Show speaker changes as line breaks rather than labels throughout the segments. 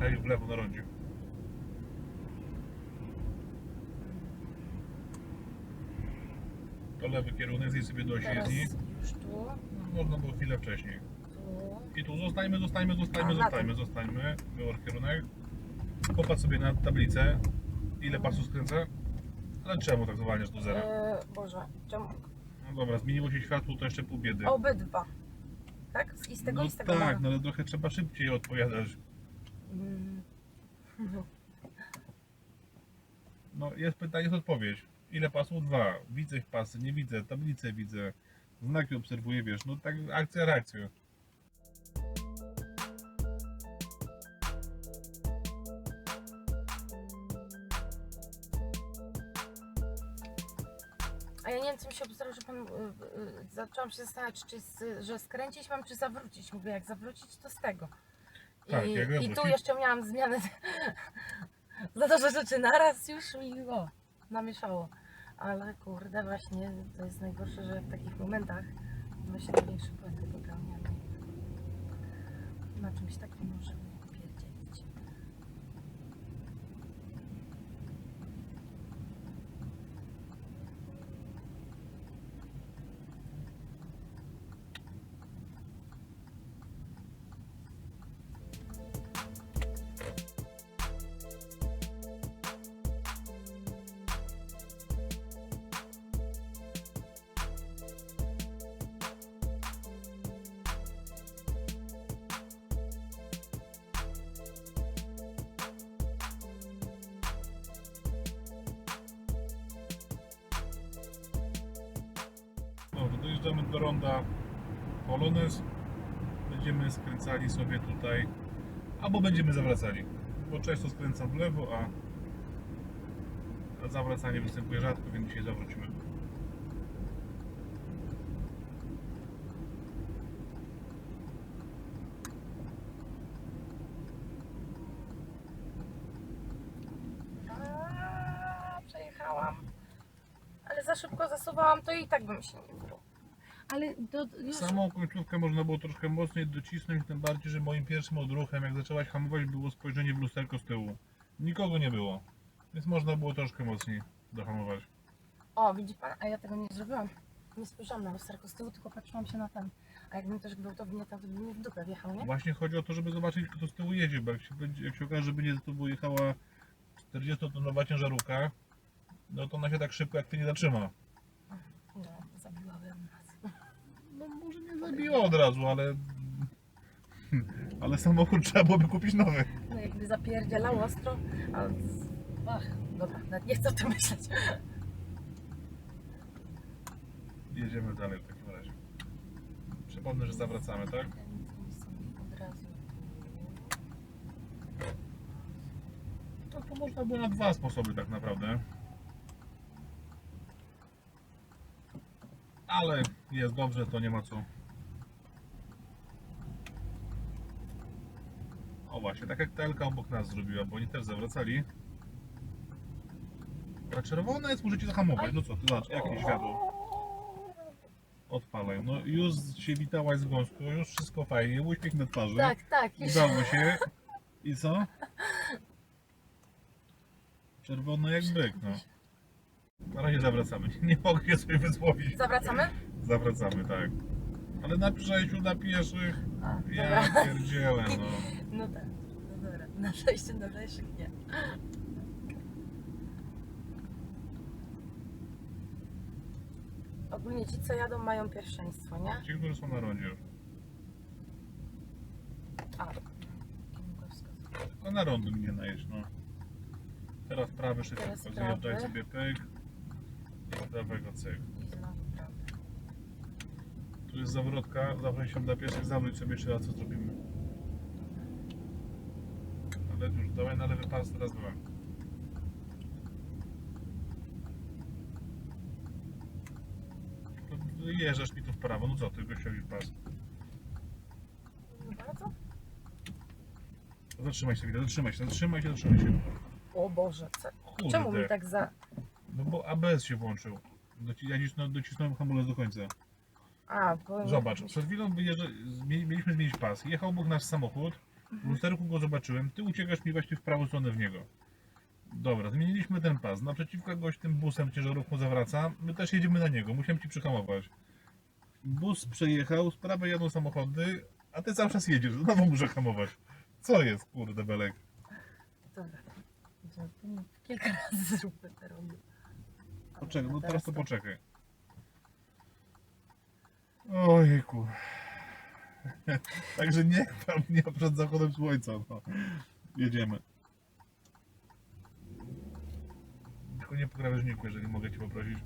rondo, będziemy jechali w lewo na rondzie. To lewy kierunek, zjedź sobie do
Teraz już tu,
Można było chwilę wcześniej.
tu.
I tu zostańmy, zostańmy, zostańmy,
A, na
zostańmy, zostańmy. Wyłącz kierunek. Popatrz sobie na tablicę. Ile pasów skręca? Ale czemu tak zwalniasz do zera?
E, Boże, czemu?
No dobra, zmieniło się światło, to jeszcze pół biedy.
Obydwa. Tak? I z tego
no
i z tego
tak, no ale trochę trzeba szybciej odpowiadać. No jest pytanie, jest odpowiedź. Ile pasów? Dwa. Widzę pasy, nie widzę, tablicę widzę. Znaki obserwuję, wiesz, no tak akcja, reakcja.
A ja nie wiem, co mi się obzorzyło, że pan. y, y, zaczęłam się zastanawiać, czy z, że skręcić mam, czy zawrócić. Mówię, jak zawrócić, to z tego. I,
Tak, jak
I tu jeszcze miałam zmianę. Za to, że rzeczy naraz już mi o, namieszało. Ale kurde, właśnie to jest najgorsze, że w takich momentach właśnie największe błędy popełniamy. Na czymś takim możemy
dojeżdżamy do ronda Polones. Będziemy skręcali sobie tutaj, albo będziemy zawracali. Bo często skręcam w lewo, a, zawracanie występuje rzadko, więc dzisiaj zawrócimy.
Przejechałam. Ale za szybko zasuwałam, to i tak bym się nie wybrał. Ale do, już...
Samą końcówkę można było troszkę mocniej docisnąć, tym bardziej, że moim pierwszym odruchem, jak zaczęłaś hamować, było spojrzenie w lusterko z tyłu. Nikogo nie było, więc można było troszkę mocniej dohamować.
O, widzi pan, a ja tego nie zrobiłam. Nie spojrzałam na lusterko z tyłu, tylko patrzyłam się na ten. A jakbym też gwałtownie tam, to by mi w dupę wjechał, nie?
Właśnie chodzi o to, żeby zobaczyć, kto z tyłu jedzie, bo jak się, będzie, jak się okaże, że będzie za tobą jechała 40-tonowa ciężarówka, no to ona się tak szybko jak ty nie zatrzyma.
No, zabiłabym.
No może nie zabiła od razu, ale... Ale samochód trzeba byłoby kupić nowy.
No jakby zapierdzielał ostro, a... z- Ach, dobra, nawet nie chcę o tym myśleć.
Jedziemy dalej w takim razie. Przypomnę, że zawracamy, tak?
Od razu.
No to można było na dwa sposoby tak naprawdę. Ale jest dobrze, to nie ma co. O właśnie, tak jak Telka obok nas zrobiła, bo oni też zawracali. A czerwone jest, możecie zahamować. No co, ty zobacz, jakie światło. Odpalaj. No już się witałaś z gąską, już wszystko fajnie, uśmiech na twarzy.
Tak, tak, już.
Udało się. I co? Czerwone jak byk, no. Na razie zawracamy. Nie mogę się sobie wysłowić.
Zawracamy?
Zawracamy, tak. Ale na przejściu dla pieszych.
A,
Ja
dobra.
pierdzielę, no.
No tak, no dobra. Na przejście na pieszych nie. Ogólnie ci, co jadą, mają pierwszeństwo, nie?
Ci, którzy są na rondzie.
A.
No na rondo mnie najeść, no. Teraz prawy szybko,
Teraz
zjeżdżaj sobie pyk. I z prawego cyk.
I znowu prawda.
Tu jest zawrotka, zawróć się dla pieszych, zawróć sobie jeszcze raz, co zrobimy. Ale już, dawaj na lewy pas, teraz dwa. Jeżdżasz mi tu w prawo, no co ty, gościowi pas. Zatrzymaj się, widzę, zatrzymaj się, zatrzymaj się, zatrzymaj się.
O Boże, co? Czemu mi tak za...
No bo ABS się włączył. Doci- Ja docisnąłem, docisnąłem hamulec do końca.
A, bo...
Zobacz, przed chwilą zmie- mieliśmy zmienić pas. Jechał obok nasz samochód, W lusterku go zobaczyłem, ty uciekasz mi właśnie w prawą stronę w niego. Dobra, zmieniliśmy ten pas. Naprzeciwko gość tym busem ciężarówką zawraca. My też jedziemy na niego. Musiałem ci przyhamować. Bus przejechał, z prawej jadą samochody, a ty cały czas jedziesz. Znowu muszę hamować. Co jest, kurde, belek?
Dobra. Kilka razy zróbmy te robię.
Poczekaj, no
Teraz
to poczekaj. Ojejku. Także nie tam nie przed zachodem słońca. No. Jedziemy. Tylko nie po krawężniku, jeżeli mogę Cię poprosić.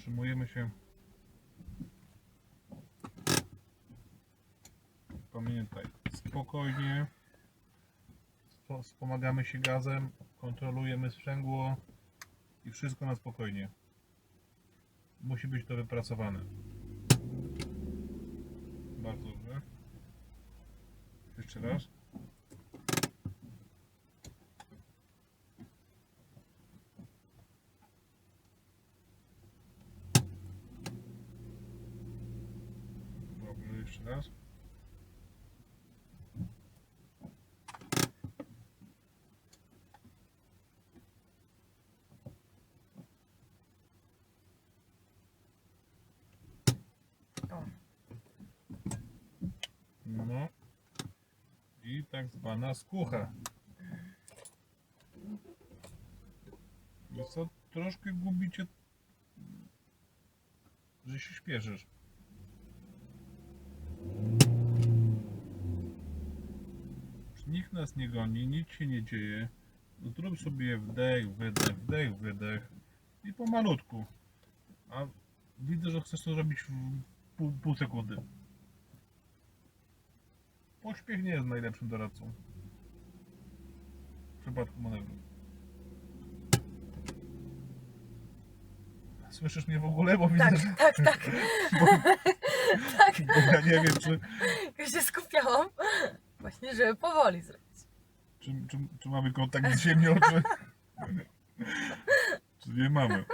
Zatrzymujemy się. Pamiętaj, spokojnie. Spo- Wspomagamy się gazem, kontrolujemy sprzęgło i wszystko na spokojnie. Musi być to wypracowane. Bardzo dobrze. Jeszcze raz. Dobrze, jeszcze raz.
O,
No. I zwana skucha. Wiesz co, troszkę gubicie, że się śpieszysz. Nikt nas nie goni, nic się nie dzieje. No, Zrób sobie wdech, wydech, wdech, wydech i pomalutku. A widzę, że chcesz to zrobić w pół, pół sekundy. Pośpiech nie jest najlepszym doradcą. W przypadku manewru. Słyszysz mnie w ogóle? Bo widzę,
tak,
że
tak, tak.
bo, bo ja nie wiem, czy,
Już się skupiałam. Właśnie, żeby powoli zrobić.
czy, czy, czy mamy kontakt z ziemią, czy, czy nie mamy.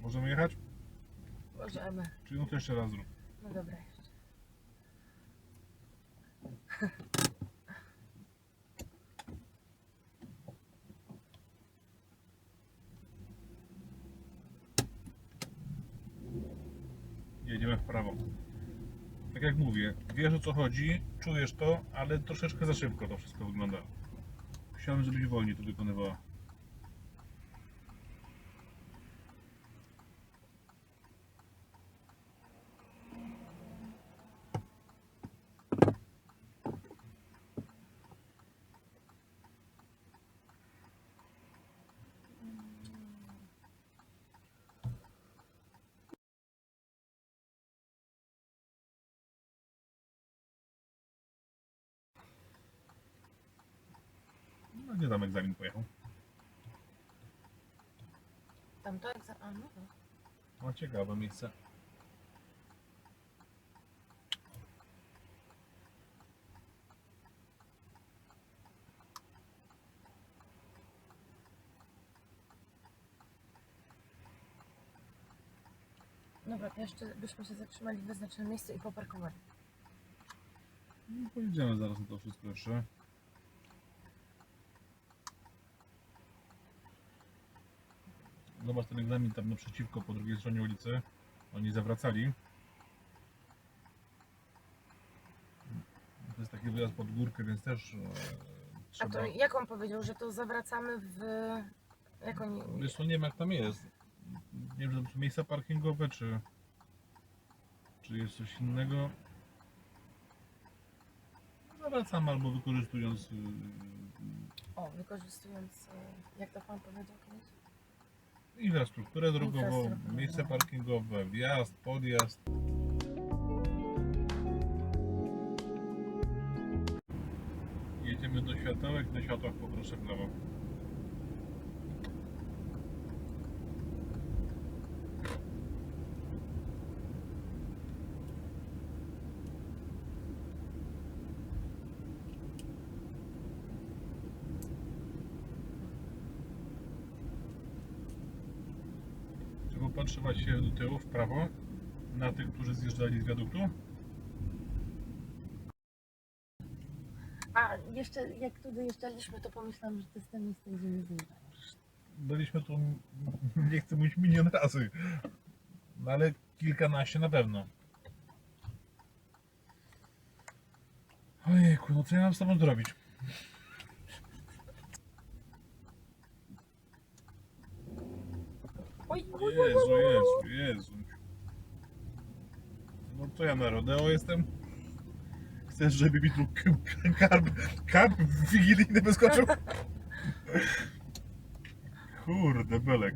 Możemy jechać?
Możemy.
Czy no to jeszcze raz zrób?
No dobra, jeszcze.
Jedziemy w prawo. Tak jak mówię, wiesz o co chodzi, czujesz to, ale troszeczkę za szybko to wszystko wygląda. Chciałem, żebyś wolniej to wykonywała. No gdzie tam egzamin pojechał?
Tam to egza... A, no to.
No ciekawe miejsce.
Dobra, to jeszcze byśmy się zatrzymali w wyznaczonym miejscu i poparkowali.
No pojedziemy zaraz na to wszystko jeszcze. Zobacz ten egzamin tam naprzeciwko, po drugiej stronie ulicy. Oni zawracali. To jest taki wyjazd pod górkę, więc też e,
A
trzeba...
to jak on powiedział, że to zawracamy w... Jak oni...
Wiesz nie wiem jak tam jest. Nie wiem, czy to są miejsca parkingowe, czy... Czy jest coś innego. Zawracamy albo wykorzystując y,
O, wykorzystując, e, jak to pan powiedział kiedyś?
Infrastrukturę drogową, miejsce parkingowe, wjazd, podjazd. Jedziemy do światełek, na światłach poproszę w lewo. Czy popatrzywać się do tyłu, w prawo, na tych, którzy zjeżdżali z wiaduktu?
A, jeszcze jak tu dojeżdżaliśmy, to pomyślałam, że to jest ten miejsce, gdzie nie.
Byliśmy tu, nie chcę mówić milion razy, no ale kilkanaście na pewno. Ojejku, no co ja mam z tobą zrobić?
Oj, oj, oj,
Jezu, Jezu, Jezu. No to ja na rodeo jestem. Chcesz, żeby mi tu k- karp, karp wigilijny wyskoczył? Kurde, belek.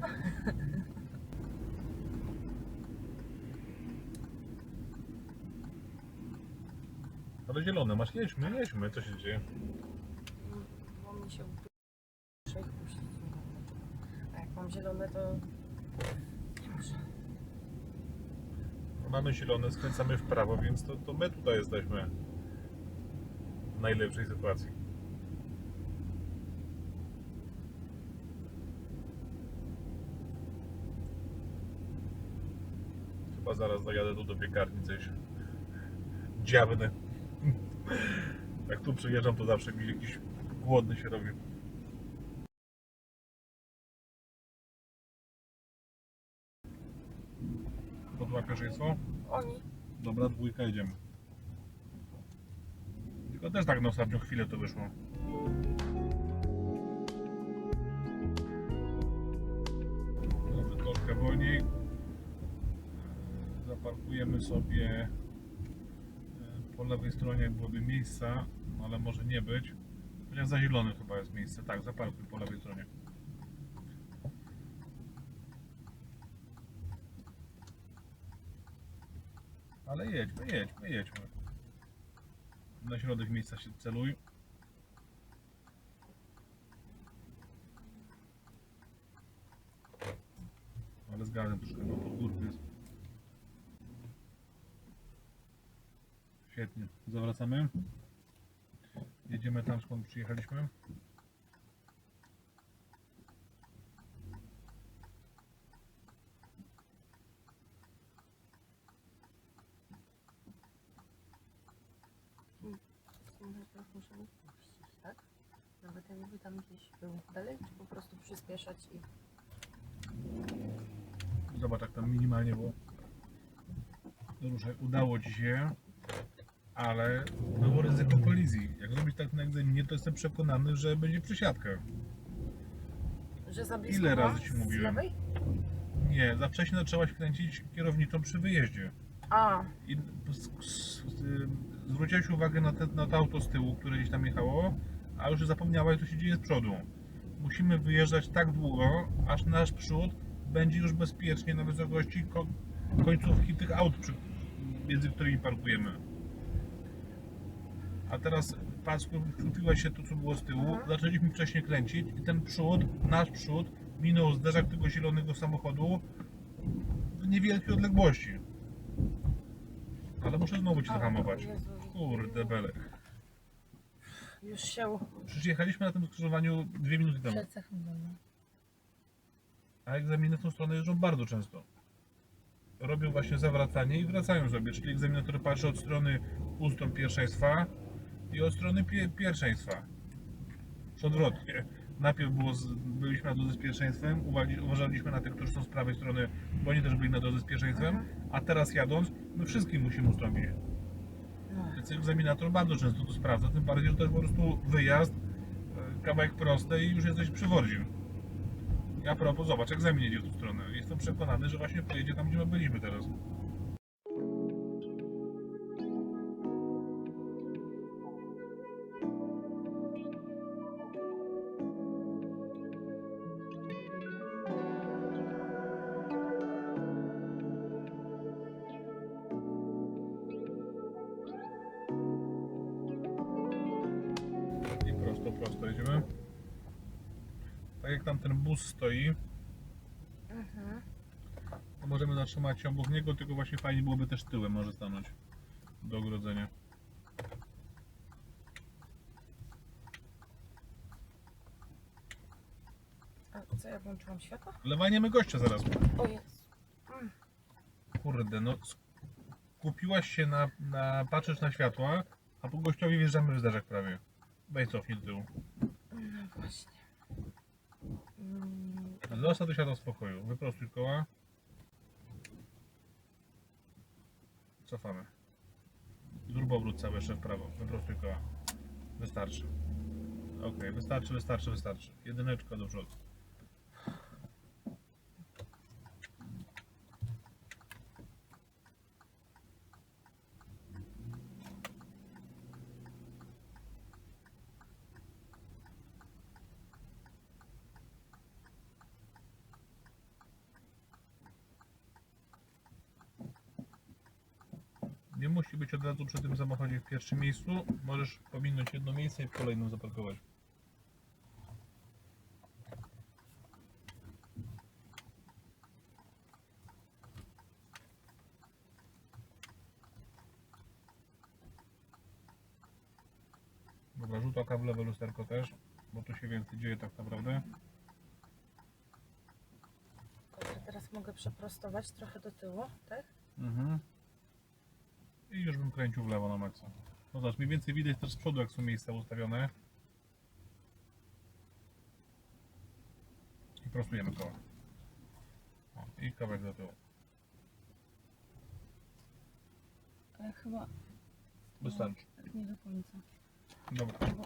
Ale zielone masz, jedźmy, jedźmy, co się dzieje?
bo mi się puścić. A jak mam zielone, to nie muszę.
Mamy zielone, skręcamy w prawo, więc to, to my tutaj jesteśmy w najlepszej sytuacji. Chyba zaraz dojadę tu do piekarni coś dziabny. Jak tu przyjeżdżam, to zawsze mi jakiś głodny się robi. Pod pierwszeństwo?
Oni.
Dobra, dwójka jedziemy. Tylko też tak na ostatnią chwilę to wyszło. Dobrze, troszkę wolniej. Zaparkujemy sobie e, po lewej stronie, byłoby miejsca, no ale może nie być. Chociaż za zielonym chyba jest miejsce. Tak, zaparkuj po lewej stronie. Ale jedźmy, jedźmy, jedźmy. Na środek miejsca się celuj. Ale zgadzam troszkę, no pod górkę jest. Świetnie. Zawracamy. Jedziemy tam skąd przyjechaliśmy.
Najpierw muszę ich puścić, tak? Nawet jakby tam gdzieś był dalej, czy po prostu przyspieszać i...
Zobacz jak tam minimalnie było. Ruszaj, udało Ci się, ale było ryzyko kolizji. Jak zrobić tak na egzaminie, to jestem przekonany, że będzie przesiadka.
Że za blisko
Ile
była
razy ci
z
mówiłem?
lewej?
Nie, za wcześnie zaczęłaś kręcić kierownicą przy wyjeździe.
A,
I s- s- y, zwróciłeś uwagę na, te, na to auto z tyłu, które gdzieś tam jechało, a już zapomniałaś, co się dzieje z przodu. Musimy wyjeżdżać tak długo, aż nasz przód będzie już bezpiecznie na wysokości ko końcówki tych aut, przy, między którymi parkujemy. A teraz patrz, kupiłaś się to, co było z tyłu,
Mhm.
zaczęliśmy wcześniej kręcić i ten przód, nasz przód, minął zderzak tego zielonego samochodu w niewielkiej odległości. Ale muszę znowu cię zahamować. Kurde belek.
Już się
Przecież jechaliśmy na tym skrzyżowaniu dwie minuty temu.
przed sekundą. no.
A egzaminy w tą stronę jeżdżą bardzo często. Robią właśnie zawracanie i wracają sobie. Czyli egzaminator patrzy od strony ustąp pierwszeństwa i od strony pie pierwszeństwa. Czy odwrotnie. Najpierw było z, byliśmy na drodze z pierwszeństwem, uwagi, uważaliśmy na tych, którzy są z prawej strony, bo oni też byli na drodze z pierwszeństwem, a teraz jadąc, my wszystkim musimy ustąpić.
No.
Więc egzaminator bardzo często to sprawdza, tym bardziej, że to jest po prostu wyjazd, e, kawałek prosty i już jesteś przy Wordziu. A propos, zobacz, egzamin jedzie w tą stronę. Jestem przekonany, że właśnie pojedzie tam, gdzie my byliśmy teraz. I prosto, prosto jedziemy. Tak jak tam ten bus stoi,
Mhm.
to możemy zatrzymać się obok niego, tylko właśnie fajnie byłoby też tyłem może stanąć do ogrodzenia.
A co ja włączyłam światło?
Lewaniemy gościa zaraz.
O jest.
Kurde, no kupiłaś się na, na patrzysz na światła, a po gościowi wjeżdżamy w zderzak prawie. Weź cofnij do tyłu.
No właśnie. Mm,
Zostaw do światła spokoju. Wyprostuj koła. Cofamy. Zrób obrót cały jeszcze w prawo. Wyprostuj koła. Wystarczy. Ok, wystarczy, wystarczy, wystarczy. Jedyneczka do przodu. Nie musi być od razu przy tym samochodzie w pierwszym miejscu. Możesz pominąć jedno miejsce i w kolejnym zaparkować. Dobra, rzut oka w lewe lusterko też, bo tu się więcej dzieje tak naprawdę.
Teraz mogę przeprostować trochę do tyłu, tak?
Mhm. Kręcił w lewo na maksa. No zobacz, mniej więcej widać też z przodu, jak są miejsca ustawione. I prostujemy koło. O, I kawałek do tyłu.
Ale chyba
Wystarczy.
nie do końca.
Dobra.
Bo